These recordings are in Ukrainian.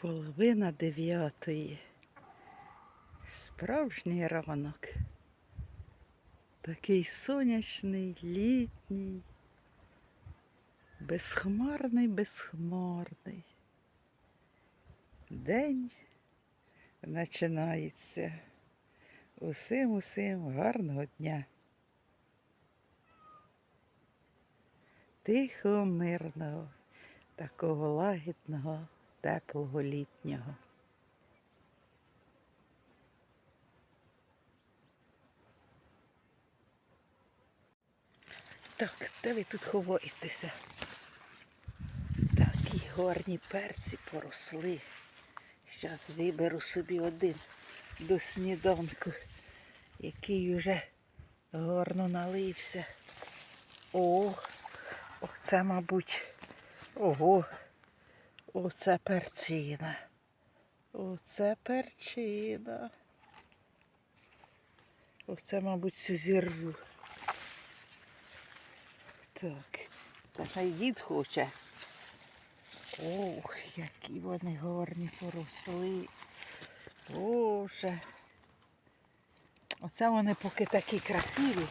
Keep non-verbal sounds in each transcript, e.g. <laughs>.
Половина дев'ятої. Справжній ранок. Такий сонячний, літній, безхмарний, безхмарний. День починається. Усім усім гарного дня. Тихого, мирного, такого лагідного, теплого літнього. Так, де ви тут ховаєтеся? Такі гарні перці поросли. Зараз виберу собі один до сніданку, який уже гарно налився. О, оце, мабуть, ого, оце перчина. Оце перчина. Оце, мабуть, цю зірву. Так, та хай дід хоче. Ох, які вони гарні поросли. Боже. Оце вони поки такі красиві,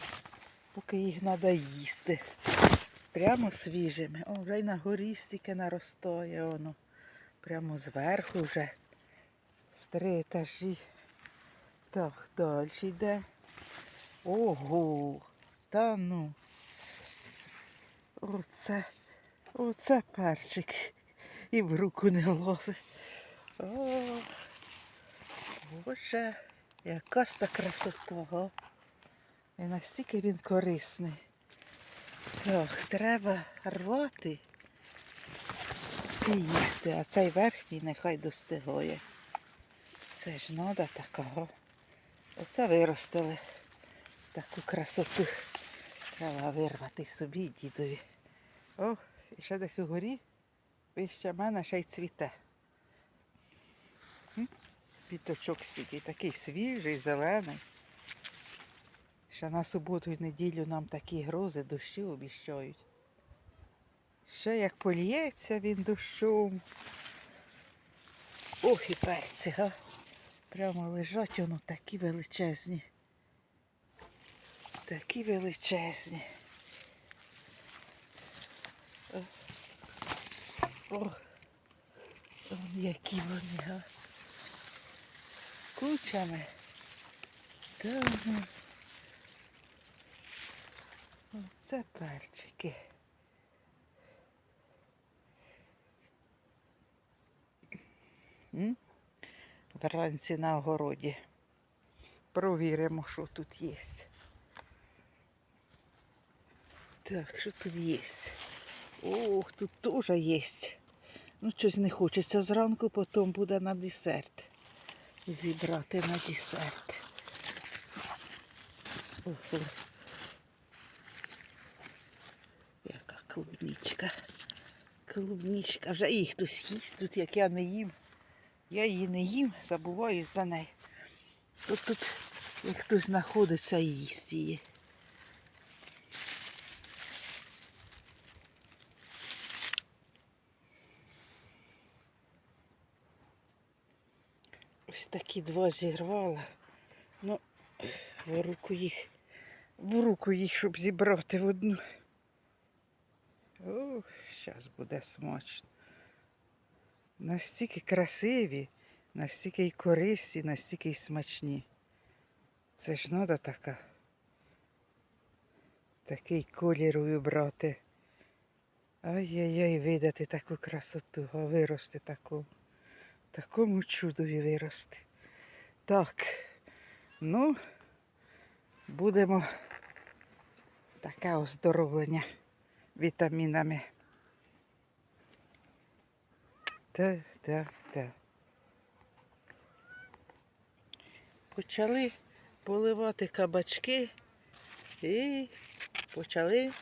поки їх треба їсти. Прямо свіжими. О, вже й на горі стільки наростає воно. Прямо зверху вже. В три етажі. Так, далі йде. Ого. Та ну. Оце, оце перчик. І в руку не влазить. О, Боже, яка ж це красота. І настільки він корисний. Так, треба рвати і їсти, а цей верхній нехай достигає. Це ж треба такого. Оце виростили таку красоту. Треба вирвати собі дідові. О, і ще десь угорі вище мене ще й цвіте. Піточок стільки, такий свіжий, зелений. Ще на суботу і неділю нам такі грози, дощі обіщають. Ще як поліється він дощом. Ох і перці, га. Прямо лежать воно такі величезні. Такі величезні. О, о, які вони, га. Кучами. Та, Оце перчики. Вранці на огороді. Провіримо, що тут є. Так, що тут є? Ох, тут теж є. Ну, щось не хочеться зранку, потім буде на десерт. Зібрати на десерт. Ох, ох. Яка клубничка. Клубничка. Вже їх хтось їсть тут, як я не їм. Я її не їм, забуваюсь за нею. Тут тут як хтось знаходиться і їсть її. Ось такі два зірвала. Ну, в руку їх, в руку їх, щоб зібрати в одну. Зараз буде смачно. Настільки красиві, настільки й корисні, настільки й смачні. Це ж треба така. Такий колір вибрати. Ай-яй-яй, видати таку красоту, а вирости таку. Такому чудові вирости. Так, ну, будемо таке оздоровлення вітамінами. Та, та, та. Почали поливати кабачки і почали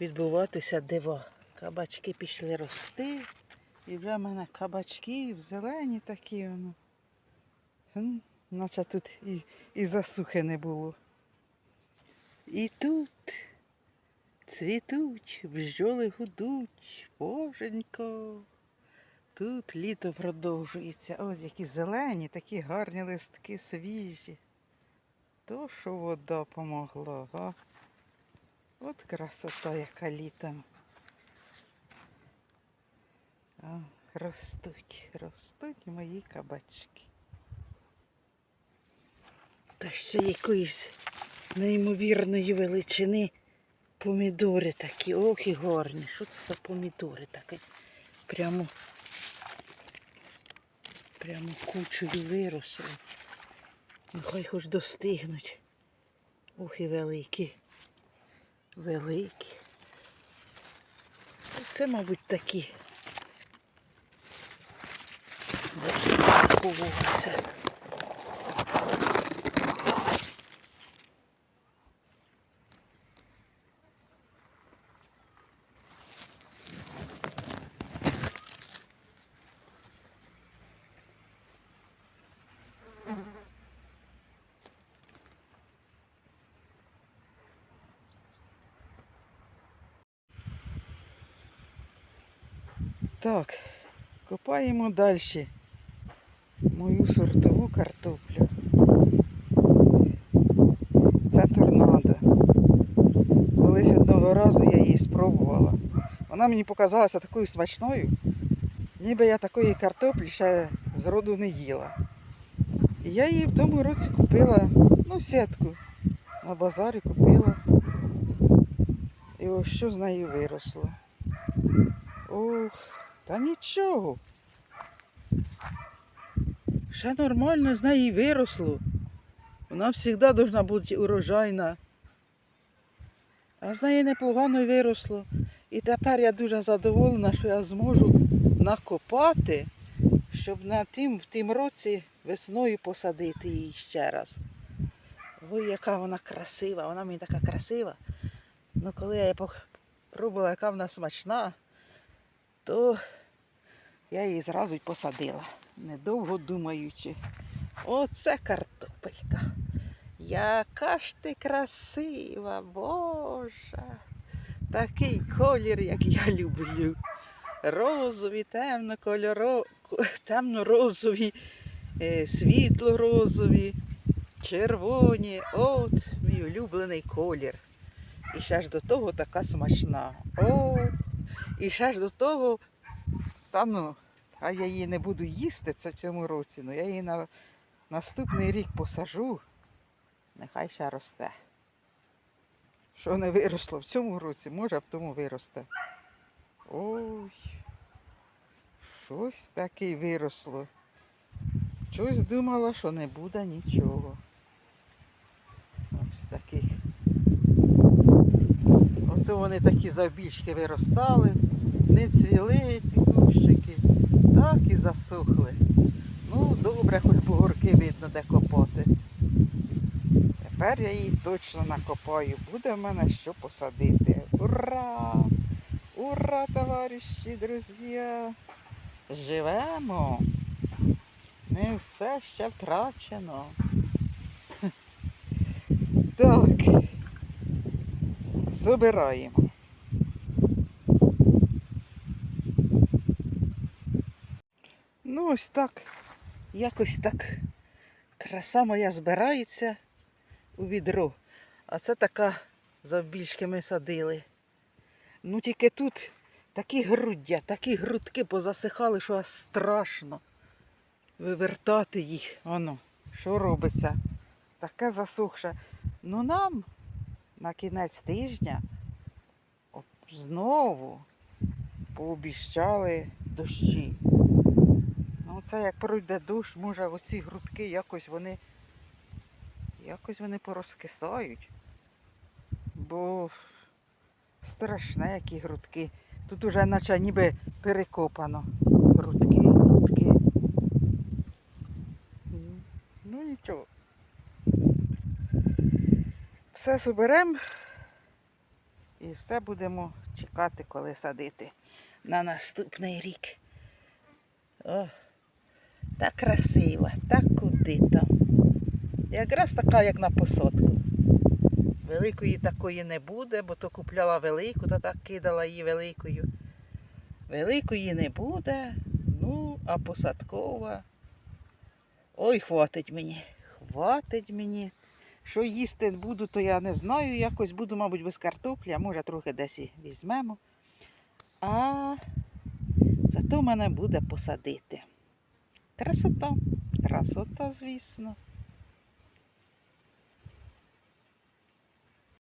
відбуватися дива. Кабачки пішли рости. І вже в мене кабачки зелені такі воно. Наче тут і, і засухи не було. І тут цвітуть, бджоли гудуть, боженько. Тут літо продовжується. Ось які зелені, такі гарні листки свіжі. То, що вода помогла, га? От красота, яка літом. Ростуть, ростуть мої кабачки. Та ще якоїсь неймовірної величини помідори такі, ох і гарні. Що це за помідори такі? Прямо, прямо кучою виросли. Нехай хоч достигнуть. Ох і великі. Великі. Це, мабуть, такі. Заховувалися. Так, копаємо далі мою сортову картоплю. Це торнадо. Колись одного разу я її спробувала. Вона мені показалася такою смачною, ніби я такої картоплі ще зроду не їла. І я її в тому році купила, ну, сітку. На базарі купила. І ось що з нею виросло. Ох, та нічого. Ще нормально з неї виросло. Вона завжди повинна бути урожайна. А з неї непогано виросло. І тепер я дуже задоволена, що я зможу накопати, щоб на тим, в тім році весною посадити її ще раз. Ой, яка вона красива, вона мені така красива. Ну коли я її пробувала, яка вона смачна, то я її зразу й посадила, недовго думаючи. Оце картопелька. Яка ж ти красива, Боже. Такий колір, як я люблю. Розові, темно-кольоро... темно-розові, е, світло-розові, червоні. От мій улюблений колір. І ще ж до того така смачна. О, і ще ж до того, та ну, а я її не буду їсти це в цьому році, ну я її на наступний рік посажу. Нехай ще росте. Що не виросло в цьому році, може в тому виросте. Ой, щось таке виросло. Щось думала, що не буде нічого. Ось таких. Ото вони такі завбільшки виростали, не цвіли ті кущики, так і засохли. Ну, добре, хоч бугорки видно, де копати. Тепер я її точно накопаю. Буде в мене що посадити. Ура! Ура, товариші, друзі! Живемо! Не все ще втрачено. <laughs> Так. Забираємо. Ну, ось так. Якось так краса моя збирається у відро. А це така завбільшки ми садили. Ну тільки тут такі груддя, такі грудки позасихали, що аж страшно вивертати їх. Воно, що робиться? Таке засохше. Ну нам на кінець тижня знову пообіщали дощі. Ну це як пройде дощ, може оці грудки якось вони якось вони порозкисають. Бо страшне, які грудки. Тут уже наче ніби перекопано. Грудки, грудки. Ну нічого. Все соберемо і все будемо чекати, коли садити на наступний рік. О, так красиво, так куди там. Якраз така, як на посадку. Великої такої не буде, бо то купляла велику, та так кидала її великою. Великої не буде. Ну, а посадкова. Ой, хватить мені. Хватить мені. Що їсти буду, то я не знаю. Якось буду, мабуть, без картоплі, а може трохи десь і візьмемо. А зато мене буде посадити. Красота, красота, звісно.